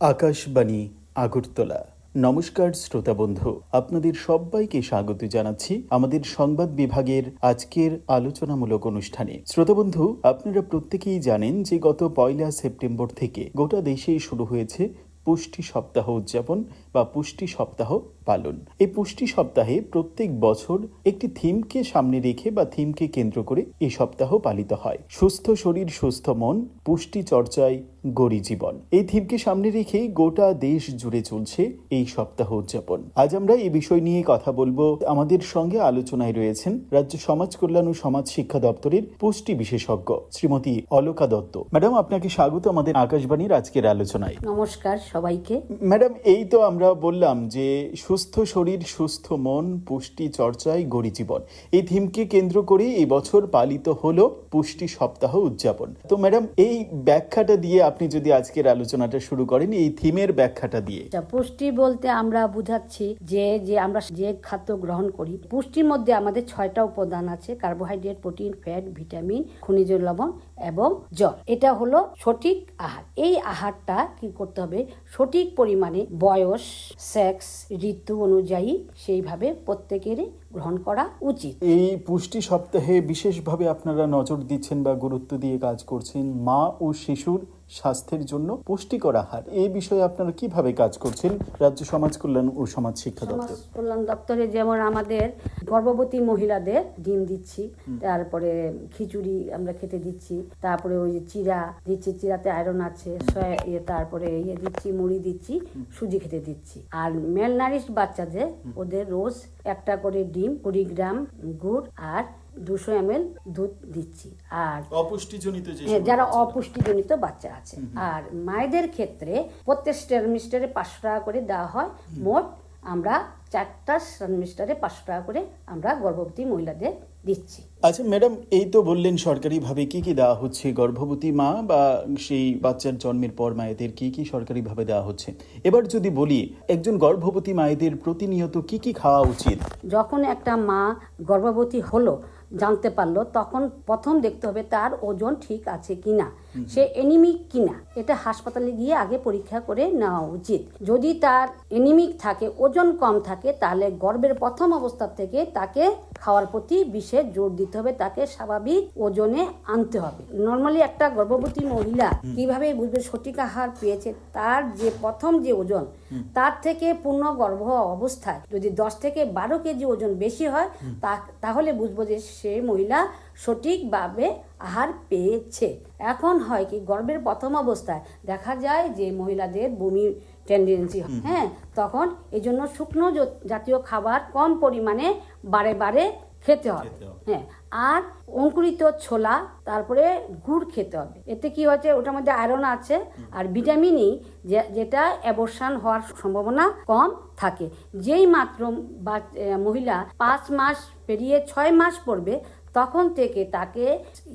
আকাশবাণী, আগরতলা। নমস্কার শ্রোতা বন্ধু, আপনাদের সবাইকে স্বাগত জানাচ্ছি আমাদের সংবাদ বিভাগের আজকের আলোচনামূলক অনুষ্ঠানে। শ্রোতা বন্ধু, আপনারা প্রত্যেকেই জানেন যে গত পয়লা সেপ্টেম্বর থেকে গোটা দেশেই শুরু হয়েছে পুষ্টি সপ্তাহ উদযাপন বা পুষ্টি সপ্তাহ পালন। এই পুষ্টি সপ্তাহে প্রত্যেক বছর একটি থিমকে সামনে রেখে বা থিমকে কেন্দ্র করে এই সপ্তাহ পালিত হয়। সুস্থ শরীর সুস্থ মন পুষ্টি চর্চায় গড়ি জীবন। এই থিমকে সামনে রেখেই গোটা দেশ জুড়ে চলছে এই সপ্তাহ উদযাপন। আজ আমরা এই বিষয় নিয়ে কথা বলব। আমাদের সঙ্গে আলোচনায় রয়েছেন রাজ্য সমাজ কল্যাণ ও সমাজ শিক্ষা দপ্তরের পুষ্টি বিশেষজ্ঞ শ্রীমতী অলকা দত্ত। ম্যাডাম আপনাকে স্বাগত আমাদের আকাশবাণীর আজকের আলোচনায়। নমস্কার সবাইকে। ম্যাডাম এই তো আমরা বললাম যে সুস্থ শরীর সুস্থ মন পুষ্টি চর্চায় গড়ি জীবন। এই থিমকে কেন্দ্র করে এই বছর পালিত হলো পুষ্টি সপ্তাহ উদযাপন। তো ম্যাডাম এই ব্যাখ্যাটা দিয়ে আপনি যদি আজকের আলোচনাটা শুরু করেন এই থিমের ব্যাখ্যাটা দিয়ে। আচ্ছা, পুষ্টি বলতে আমরা বুঝাচ্ছি যে যে আমরা যে খাদ্য গ্রহণ করি পুষ্টির মধ্যে আমাদের ছয়টা উপাদান আছে কার্বোহাইড্রেট প্রোটিন ফ্যাট ভিটামিন খনিজ লবণ এবং জল। এটা হলো সঠিক আহার। এই আহারটা কি করতে হবে? সঠিক পরিমাণে বয়স সেক্স ঋতু অনুযায়ী সেইভাবে প্রত্যেকেরই গ্রহণ করা উচিত। এই পুষ্টি সপ্তাহে বিশেষভাবে আপনারা নজর দিচ্ছেন বা গুরুত্ব দিয়ে কাজ করছেন মা ও শিশুর স্বাস্থ্যের জন্য পুষ্টিকর আহার। এই বিষয়ে আপনারা কীভাবে কাজ করছেন? রাজ্য সমাজ কল্যাণ ও সমাজ শিক্ষা দপ্তর। কল্যাণ দপ্তরে যেমন আমাদের গর্ভবতী মহিলাদের ডিম দিচ্ছি তারপরে খিচুড়ি আমরা খেতে দিচ্ছি তারপরে ওই যে চিরা দিচ্ছি চিরাতে আয়রন আছে ইয়ে তারপরে ইয়ে দিচ্ছি মুড়ি দিচ্ছি সুজি খেতে দিচ্ছি। আর মেল নারিশ বাচ্চাদের ওদের রোজ একটা করে ডিম কুড়ি গ্রাম গুড় আর দুশো এম দুধ দিচ্ছি। আর অপুষ্টিজনিত হ্যাঁ, যারা অপুষ্টিজনিত বাচ্চা আছে। আর মায়েদের ক্ষেত্রে প্রত্যেক সেমিস্টারে পাঁচশো টাকা করে দেওয়া হয়। মোট আমরা চারটা সেমিস্টারে পাঁচশো টাকা করে আমরা গর্ভবতী মহিলাদের দিচ্ছি। আচ্ছা ম্যাডাম এই তো বললেন সরকারিভাবে কি কি দেওয়া হচ্ছে? গর্ভবতী মা বা সেই বাচ্চার জন্মের পর মায়েদের কি কি সরকারিভাবে দেওয়া হচ্ছে? এবার যদি বলি একজন গর্ভবতী মায়েদের প্রতিনিয়ত কি কি খাওয়া উচিত? যখন একটা মা গর্ভবতী হলো জানতে পারল তখন প্রথম দেখতে হবে তার ওজন ঠিক আছে কিনা। সে এনিমিক কিনা এটা হাসপাতালে গিয়ে আগে পরীক্ষা করে নেওয়া উচিত। যদি তার এনিমিক থাকে ওজন কম থাকে তাহলে গর্ভের প্রথম অবস্থা থেকে তাকে খাওয়ার প্রতি বিশেষ জোর দিতে হবে তাকে স্বাভাবিক ওজনে আনতে হবে। নর্মালি একটা গর্ভবতী মহিলা কীভাবে বুঝবে সঠিক আহার পেয়েছে তার যে প্রথম যে ওজন তার থেকে পূর্ণ গর্ভ অবস্থায় যদি দশ থেকে বারো কেজি ওজন বেশি হয় তাহলে বুঝব যে সে মহিলা সঠিকভাবে আহার পেয়েছে। এখন হয় কি গর্ভের প্রথম অবস্থায় দেখা যায় যে মহিলাদের বমি টেন্ডেন্সি হ্যাঁ। তখন এই জন্য শুকনো জাতীয় খাবার কম পরিমাণে বারে বারে খেতে হবে। হ্যাঁ আর অঙ্কুরিত ছোলা তারপরে গুড় খেতে হবে। এতে কি হচ্ছে ওটার মধ্যে আয়রন আছে আর ভিটামিনই যে- যেটা অ্যাবর্শন হওয়ার সম্ভাবনা কম থাকে। যেই মাত্র বা- মহিলা পাঁচ মাস পেরিয়ে ছয় মাস পড়বে তখন থেকে তাকে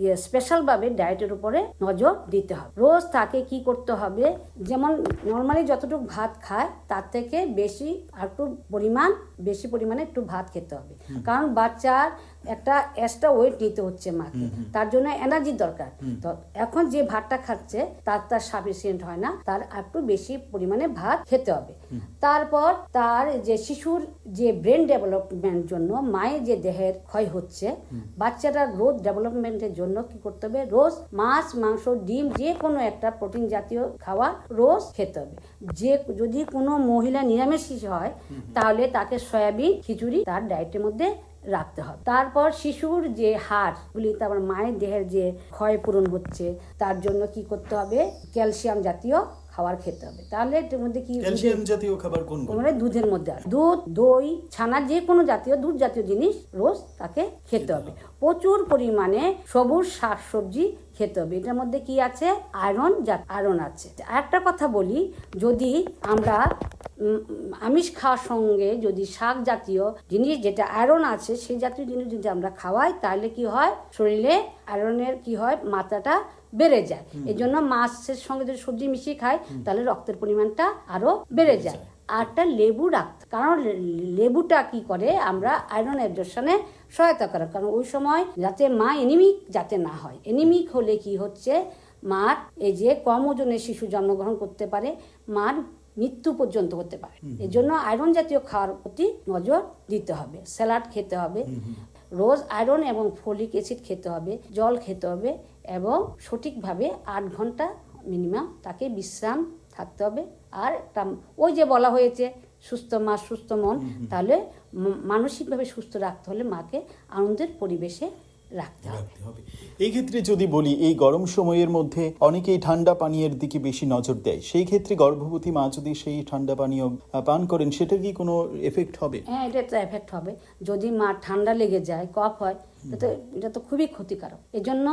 ইয়ে স্পেশালভাবে ডায়েটের উপরে নজর দিতে হবে। রোজ তাকে কি করতে হবে? যেমন নর্মালি যতটুকু ভাত খায় তার থেকে বেশি আর একটু পরিমাণ বেশি পরিমাণে একটু ভাত খেতে হবে। কারণ বাচ্চার একটা এক্সট্রা ওয়েট নিতে হচ্ছে মাকে। তার জন্য এনার্জি দরকার। তো এখন যে ভাতটা খাচ্ছে তার তার সাফিসিয়েন্ট হয় না তার একটু বেশি পরিমাণে ভাত খেতে হবে। তারপর তার যে শিশুর যে ব্রেন ডেভেলপমেন্ট জন্য মায়ের যে দেহের ক্ষয় হচ্ছে বাচ্চাটার গ্রোথ ডেভেলপমেন্টের জন্য কি করতে হবে? রোজ মাছ মাংস ডিম যে কোনো একটা প্রোটিন জাতীয় খাওয়া রোজ খেতে হবে। যে যদি কোনো মহিলা নিরামিষ হয় তাহলে তাকে সয়াবিন খিচুড়ি তার ডায়েটের মধ্যে রাখতে হবে। তারপর শিশুর যে হাড়গুলি তারপর মায়ের দেহের যে ক্ষয় পূরণ হচ্ছে, তার জন্য কি করতে হবে? ক্যালসিয়াম জাতীয় খাবার খেতে হবে। তাহলে এটার মধ্যে কি ক্যালসিয়াম জাতীয় খাবার কোন মানে দুধের মধ্যে আছে। দুধ দই ছানা যে কোনো জাতীয় দুধ জাতীয় জিনিস রোজ তাকে খেতে হবে। প্রচুর পরিমাণে সবুজ শাকসবজি খেতে হবে। এটার মধ্যে কি আছে? আয়রন যা আয়রন আছে। একটা কথা বলি যদি আমরা আমিষ খাওয়ার সঙ্গে যদি শাক জাতীয় জিনিস যেটা আয়রন আছে সেই জাতীয় জিনিস যদি আমরা খাওয়াই তাহলে কি হয়? শরীরে আয়রনের কি হয়? মাত্রাটা বেড়ে যায়। এই জন্য মাছের সঙ্গে যদি সবজি মিশিয়ে খাই তাহলে রক্তের পরিমাণটা আরও বেড়ে যায়। আর একটা লেবু রাখতে কারণ লেবুটা কি করে? আমরা আয়রন অ্যাবজর্শনে সহায়তা করে কারণ ওই সময় যাতে মা এনিমিক যাতে না হয়। এনিমিক হলে কি হচ্ছে? মার এই যে কম ওজনের শিশু জন্মগ্রহণ করতে পারে মার মৃত্যু পর্যন্ত হতে পারে। এই জন্য আয়রন জাতীয় খাওয়ার প্রতি নজর দিতে হবে। স্যালাড খেতে হবে। রোজ আয়রন এবং ফলিক অ্যাসিড খেতে হবে। জল খেতে হবে। এবং সঠিকভাবে আট ঘণ্টা মিনিমাম তাকে বিশ্রাম থাকতে হবে। আর একটা ওই যে বলা হয়েছে সুস্থ মা সুস্থ মন তাহলে মানসিকভাবে সুস্থ রাখতে হলে মাকে আনন্দের পরিবেশে রাখতে হবে। এই ক্ষেত্রে যদি বলি এই গরম সময়ের মধ্যে অনেকেই ঠান্ডা পানীয়ের দিকে বেশি নজর দেয়। সেই ক্ষেত্রে গর্ভবতী মা যদি সেই ঠান্ডা পানীয় পান করেন সেটার কি কোনো এফেক্ট হবে? হ্যাঁ এটা তো এফেক্ট হবে। যদি মা ঠান্ডা লেগে যায় কফ হয় এটা তো এটা তো খুবই ক্ষতিকারক। এজন্য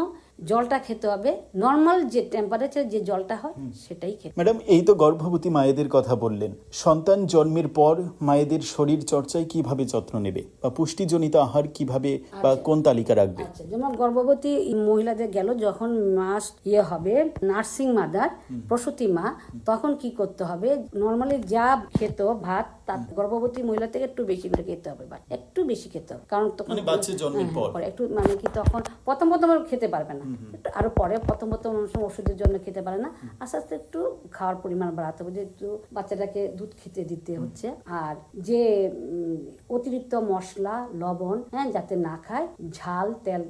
জলটা খেতে হবে। নর্মাল যে টেম্পারেচার যে জলটা হয় সেটাই খেতে ম্যাডাম এই তো গর্ভবতী মায়েদের কথা বললেন। সন্তান জন্মের পর মায়েদের শরীর চর্চায় কীভাবে যত্ন নেবে? বা পুষ্টিজনিত আহার কীভাবে বা কোন তালিকা রাখবে? আচ্ছা যেমন গর্ভবতী মহিলাদের গেল যখন মাস ইয়ে হবে নার্সিং মাদার প্রসূতি মা তখন কি করতে হবে? নর্মালি যা খেত ভাত তার গর্ভবতী মহিলা থেকে একটু বেশি করে খেতে হবে ভাত একটু বেশি খেতে হবে। কারণ তখন মানে বাচ্চা জন্মের হ্যাঁ, পর। পরে একটু মানে কি তখন প্রথম প্রথম খেতে পারবে না। একটু আরও পরে প্রথম প্রথম সময় ওষুধের জন্য খেতে পারে না। আস্তে আস্তে একটু খাওয়ার পরিমাণ বাড়াতে হবে। যেহেতু বাচ্চাটাকে দুধ খেতে দিতে হচ্ছে। আর যে অতিরিক্ত মশলা লবণ হ্যাঁ যাতে না খায় ঝাল তেল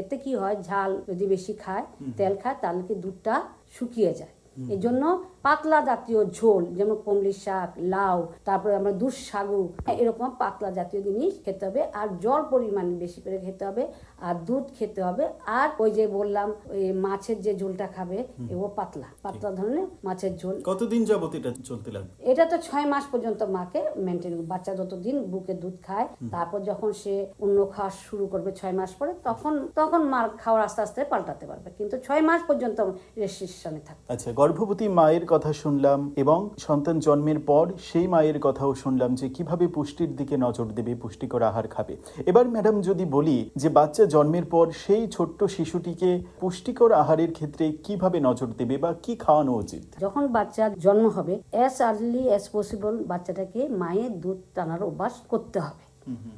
এতে কি হয় ঝাল যদি বেশি খায় তেল খায় তাহলে কি দুধটা শুকিয়ে যায়। এই জন্য পাতলা জাতীয় ঝোল যেমন কমলি শাক লাউ তারপরে আমরা দুধ সাগু এরকম পাতলা জাতীয় জিনিস খেতে হবে। আর জল পরিমাণ বেশি করে খেতে হবে আর দুধ খেতে হবে। আর ওই যে বললাম ওই মাছের যে ঝোলটা খাবে এও পাতলা পাতলা ধরনের মাছের ঝোল। কতদিন যাবত এটা চলতে লাগবে? এটা তো ছয় মাস পর্যন্ত মাকে মেনটেন বাচ্চা যতদিন বুকে দুধ খায় তারপর যখন সে অন্য খাওয়া শুরু করবে ছয় মাস পরে তখন তখন মার খাওয়ার আস্তে আস্তে পাল্টাতে পারবে। কিন্তু ছয় মাস পর্যন্ত রেস্ট্রিকশনে থাকবে। আচ্ছা গর্ভবতী মায়ের কথা শুনলাম এবং সন্তান জন্মের পর সেই মায়ের কথাও শুনলাম যে কীভাবে পুষ্টির দিকে নজর দেবে, পুষ্টিকর আহার খাবে। এবার ম্যাডাম যদি বলি যে বাচ্চা জন্মের পর সেই ছোট্ট শিশুটিকে পুষ্টিকর আহারের ক্ষেত্রে কীভাবে নজর দেবে বা কি খাওয়ানো উচিত? যখন বাচ্চার জন্ম হবে অ্যাজ আর্লি অ্যাজ পসিবল বাচ্চাটাকে মায়ের দুধ টানার অভ্যাস করতে হবে।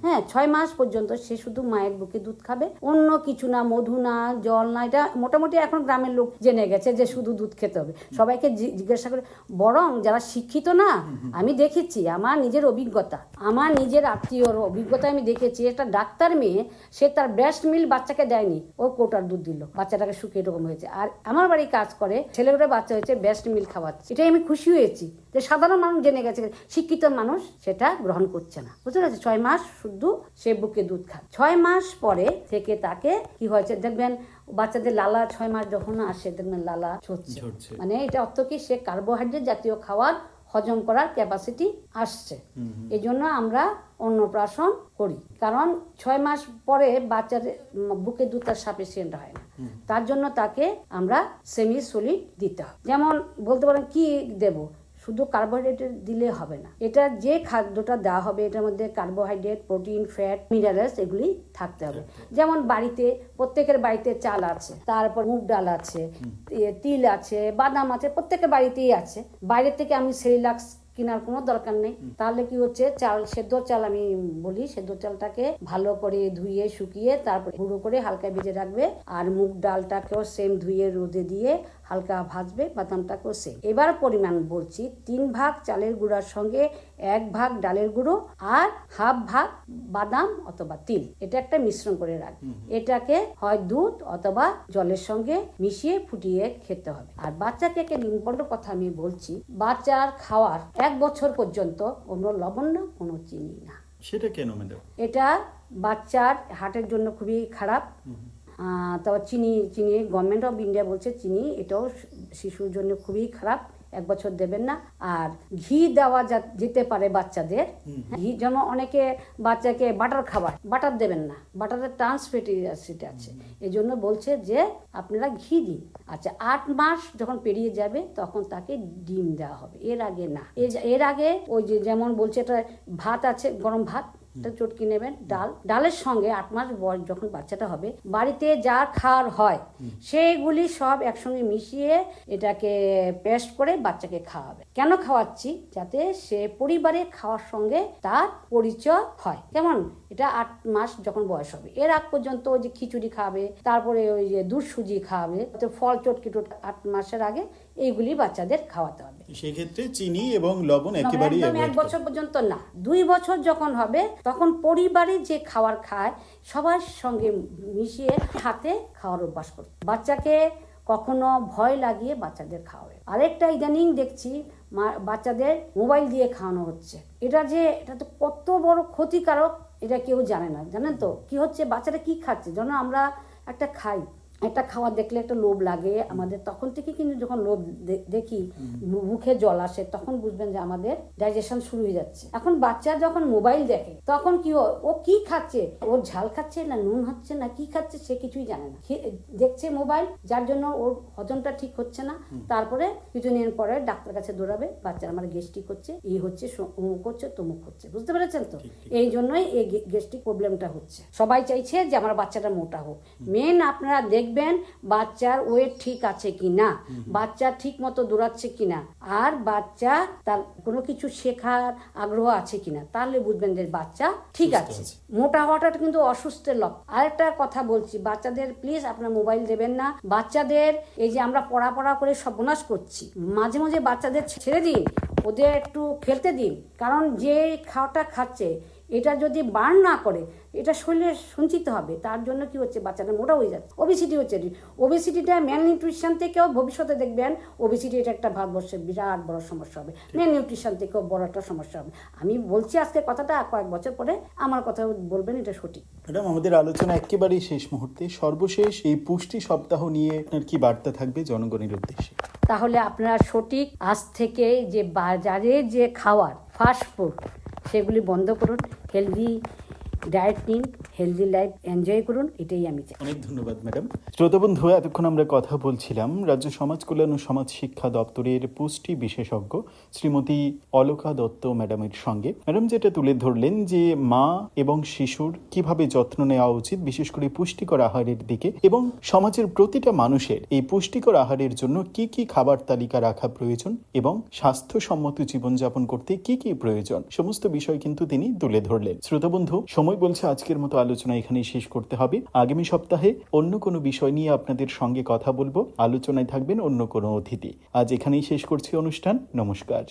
হ্যাঁ ছয় মাস পর্যন্ত সে শুধু মায়ের বুকে দুধ খাবে। অন্য কিছু না মধু না জল না এটা মোটামুটি এখন গ্রামের লোক জেনে গেছে যে শুধু দুধ খেতে হবে। সবাইকে জিজ্ঞাসা করে বরং যারা শিক্ষিত না আমি দেখেছি আমার নিজের অভিজ্ঞতা আমার নিজের আত্মীয়র অভিজ্ঞতা আমি দেখেছি। একটা ডাক্তার মেয়ে সে তার ব্রেস্ট মিল বাচ্চাকে দেয়নি। ও কোটার দুধ দিল বাচ্চাটাকে শুকিয়ে এরকম হয়েছে। আর আমার বাড়ি কাজ করে ছেলেগুলো বাচ্চা হয়েছে ব্রেস্ট মিল খাওয়াচ্ছে। এটাই আমি খুশি হয়েছি। যে সাধারণ মানুষ জেনে গেছে শিক্ষিত মানুষ সেটা গ্রহণ করছে না। বুঝতে পেরেছে ছয় মাস শুধু সে বুকে দুধ খায়। ছয় মাস পরে থেকে তাকে কি হয়েছে? দেখবেন বাচ্চাদের লালা ছয় মাস যখন আসে দেখবেন লালা ছড়ছে। মানে এটা অর্থ কি? সে কার্বোহাইড্রেট জাতীয় খাবার হজম করার ক্যাপাসিটি আসছে। এই জন্য আমরা অন্নপ্রাশন করি। কারণ ছয় মাস পরে বাচ্চার বুকে দুধটা সাফিসিয়েন্ট হয় না। তার জন্য তাকে আমরা সেমি সলিড দিতে হবে যেমন বলতে পারেন কি দেব? শুধু কার্বোহাইড্রেট দিলে হবে না। এটা যে খাদ্যটা দেওয়া হবে এটার মধ্যে কার্বোহাইড্রেট প্রোটিন ফ্যাট মিনারেলস এগুলি থাকতে হবে। যেমন বাড়িতে প্রত্যেকের বাড়িতে চাল আছে তারপর মুগ ডাল আছে তিল আছে বাদাম আছে প্রত্যেকের বাড়িতেই আছে। বাইরে থেকে আমি সেরিলাক্স কেনার কোনো দরকার নেই। তাহলে কি হচ্ছে? চাল সেদ্ধ চাল আমি বলি সেদ্ধ চালটাকে ভালো করে ধুয়ে শুকিয়ে তারপরে গুঁড়ো করে হালকা ভেজে রাখবে। আর মুগ ডালটাকেও সেম ধুয়ে রোদে দিয়ে হালকা ভাজবে বাদামটাকেও সেম এবার পরিমাণ বলছি তিন ভাগ চালের গুঁড়ার সঙ্গে এক ভাগ ডালের গুঁড়ো আর হাফ ভাগ বাদাম অথবা তিল। এটা একটা মিশ্রণ করে রাখবে এটাকে হয় দুধ অথবা জলের সঙ্গে মিশিয়ে ফুটিয়ে খেতে হবে। আর বাচ্চাকে একটা ইম্পর্টেন্ট কথা আমি বলছি বাচ্চার খাওয়ার এক বছর পর্যন্ত কোনো লবণ না কোনো চিনি না। সেটা কেন ম্যাডাম এটা বাচ্চার হার্টের জন্য খুবই খারাপ। তারপর চিনি চিনি গভর্নমেন্ট অফ ইন্ডিয়া বলছে চিনি এটাও শিশুর জন্য খুবই খারাপ। এক বছর দেবেন না। আর ঘি দেওয়া যা- যেতে পারে বাচ্চাদের ঘি যেমন অনেকে বাচ্চাকে বাটার খাবার বাটার দেবেন না বাটারের ট্রান্স ফ্যাটি অ্যাসিড আছে। এই জন্য বলছে যে আপনারা ঘি দিন। আচ্ছা আট মাস যখন পেরিয়ে যাবে তখন তাকে ডিম দেওয়া হবে। এর আগে না। এর- এর আগে ওই যে যেমন বলছে এটা ভাত আছে গরম ভাত একটা চটকি নেবেন ডাল ডালের সঙ্গে আট মাস বয়স যখন বাচ্চাটা হবে বাড়িতে যা খাওয়ার হয় সেইগুলি সব একসঙ্গে মিশিয়ে এটাকে পেস্ট করে বাচ্চাকে খাওয়াবে। কেন খাওয়াচ্ছি? যাতে সে পরিবারে খাওয়ার সঙ্গে তার পরিচয় হয়। কেমন? এটা আট মাস যখন বয়স হবে। এর আগ পর্যন্ত ওই যে খিচুড়ি খাবে তারপরে ওই যে দুধ সুজি খাওয়াবে তো ফল চটকি টট আট মাসের আগে এইগুলি বাচ্চাদের খাওয়াতে হবে। সেক্ষেত্রে চিনি এবং লবণ একেবারেই এক বছর পর্যন্ত না। দুই বছর যখন হবে তখন পরিবারে যে খাবার খায় সবার সঙ্গে মিশিয়ে হাতে খাওয়ার অভ্যাস করতে বাচ্চাকে কখনো ভয় লাগিয়ে বাচ্চাদের খাওয়াবে। আরেকটা ইদানিং দেখছি মা- বাচ্চাদের মোবাইল দিয়ে খাওয়ানো হচ্ছে। এটা যে এটা তো কত বড় ক্ষতিকারক এটা কেউ জানে না। জানেন তো? কি হচ্ছে? বাচ্চারা কি খাচ্ছে? যেন আমরা একটা খাই। একটা খাবার দেখলে একটা লোভ লাগে। আমাদের তখন থেকে কিন্তু যখন লোভ দেখি মুখে জল আসে তখন বুঝবেন যে আমাদের ডাইজেশন শুরু হয়ে যাচ্ছে। এখন বাচ্চা যখন মোবাইল দেখে তখন কি? ও কি খাচ্ছে? ও ঝাল খাচ্ছে না নুন হচ্ছে না কি খাচ্ছে সে কিছুই জানে না। দেখছে মোবাইল যার জন্য ওর হজমটা ঠিক হচ্ছে না। তারপরে কিছুদিন পরে ডাক্তার কাছে দৌড়াবে বাচ্চার আমার গেস্টিক হচ্ছে এই হচ্ছে অমুক হচ্ছে তমুক হচ্ছে। বুঝতে পেরেছেন তো? এই জন্যই এই গেস্টিক প্রবলেমটা হচ্ছে। সবাই চাইছে যে আমার বাচ্চাটা মোটা হোক। মেন আপনারা দেখবেন বাচ্চার ওয়েট ঠিক আছে কি না বাচ্চা ঠিক মতো দৌড়াচ্ছে কিনা আর বাচ্চা তার কোনো কিছু শেখার আগ্রহ আছে কিনা তাহলে বুঝবেন যে বাচ্চা ঠিক আছে। আছে। মোটা হওয়াটা কিন্তু অসুস্থের লক্ষণ আরেকটা কথা বলছি বাচ্চাদের প্লিজ আপনার মোবাইল দেবেন না। বাচ্চাদের এই যে আমরা পড়া পড়া করে সর্বনাশ করছি মাঝে মাঝে বাচ্চাদের ছেড়ে দিন ওদের একটু খেলতে দিন কারণ যে খাওয়াটা খাচ্ছে এটা যদি বার্ন না করে এটা শরীরে সঞ্চিত হবে তার জন্য কি হচ্ছে? বাচ্চাটা মোটা হয়ে যাচ্ছে। ওবিসিটি হচ্ছে ওবিসিটিটা ম্যাল নিউট্রিশন থেকেও ভবিষ্যতে দেখবেন ওবিসিটি এটা একটা ভারতবর্ষের বিরাট বড় সমস্যা হবে। ম্যাল নিউট্রিশন থেকেও বড় একটা সমস্যা হবে। আমি বলছি আজকে কথাটা কয়েক বছর পরে আমার কথা বলবেন এটা সঠিক। ম্যাডাম আমাদের আলোচনা একেবারেই শেষ মুহূর্তে। সর্বশেষ এই পুষ্টি সপ্তাহ নিয়ে আপনার কি বার্তা থাকবে জনগণের উদ্দেশ্যে? তাহলে আপনারা সঠিক আজ থেকে যে বাজারে যে খাওয়ার ফাস্ট ফুড সেগুলি বন্ধ করুন। হেলদি ডায়েট নিন হেলদি লাইফ এনজয় করুন এটাই আমি চাই। অনেক ধন্যবাদ ম্যাডাম। শ্রোতা বন্ধু এতক্ষণ আমরা কথা বলছিলাম রাজ্য সমাজ কল্যাণ ও সমাজ শিক্ষা দপ্তরের পুষ্টি বিশেষজ্ঞ শ্রীমতী অলকা দত্ত ম্যাডামের সঙ্গে। ম্যাডাম যেটা তুলে ধরলেন যে মা এবং শিশুর কীভাবে যত্ন নেওয়া উচিত বিশেষ করে পুষ্টিকর আহারের দিকে এবং সমাজের প্রতিটা মানুষের এই পুষ্টিকর আহারের জন্য কি কি খাবার তালিকা রাখা প্রয়োজন এবং স্বাস্থ্যসম্মত জীবনযাপন করতে কি কি প্রয়োজন সমস্ত বিষয় কিন্তু তিনি তুলে ধরলেন। শ্রোতা বন্ধু সময় বলছে আজকের মতো আলোচনা এখানেই শেষ করতে হবে। আগামী সপ্তাহে অন্য কোনো বিষয় নিয়ে আপনাদের সঙ্গে কথা বলব। আলোচনায় থাকবেন অন্য কোনো অতিথি। আজ এখানেই শেষ করছি অনুষ্ঠান। নমস্কার।